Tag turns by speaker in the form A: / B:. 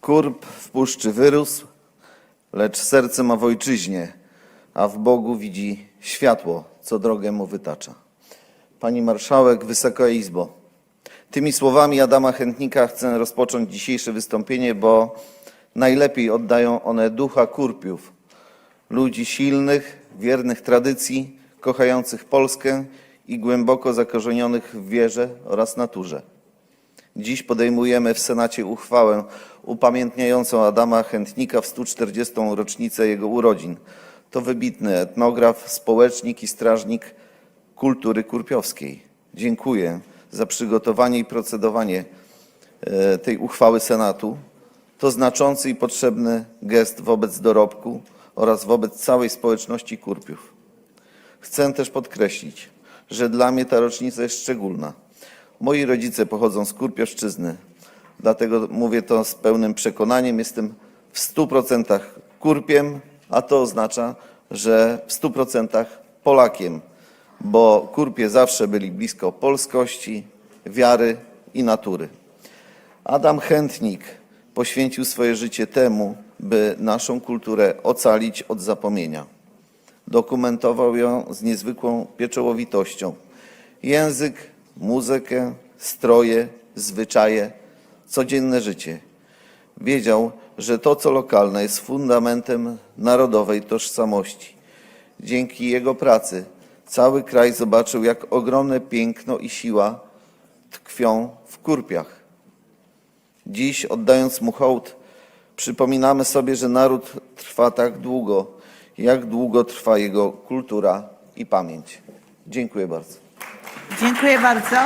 A: Kurb w puszczy wyrósł, lecz serce ma w ojczyźnie, a w Bogu widzi światło, co drogę mu wytacza. Pani Marszałek, Wysoka Izbo, tymi słowami Adama Chętnika chcę rozpocząć dzisiejsze wystąpienie, bo najlepiej oddają one ducha Kurpiów, ludzi silnych, wiernych tradycji, kochających Polskę i głęboko zakorzenionych w wierze oraz naturze. Dziś podejmujemy w Senacie uchwałę upamiętniającą Adama Chętnika w 140. rocznicę jego urodzin. To wybitny etnograf, społecznik i strażnik kultury kurpiowskiej. Dziękuję za przygotowanie i procedowanie e, tej uchwały Senatu. To znaczący i potrzebny gest wobec dorobku oraz wobec całej społeczności Kurpiów. Chcę też podkreślić, że dla mnie ta rocznica jest szczególna. Moi rodzice pochodzą z Kurpiowszczyzny, dlatego mówię to z pełnym przekonaniem. Jestem w 100% Kurpiem, a to oznacza, że w 100% Polakiem, bo Kurpie zawsze byli blisko polskości, wiary i natury. Adam Chętnik poświęcił swoje życie temu, by naszą kulturę ocalić od zapomnienia. Dokumentował ją z niezwykłą pieczołowitością. Język, muzykę, stroje, zwyczaje, codzienne życie. Wiedział, że to, co lokalne, jest fundamentem narodowej tożsamości. Dzięki jego pracy cały kraj zobaczył, jak ogromne piękno i siła tkwią w kurpiach. Dziś, oddając mu hołd, przypominamy sobie, że naród trwa tak długo, jak długo trwa jego kultura i pamięć. Dziękuję bardzo.
B: Dziękuję bardzo.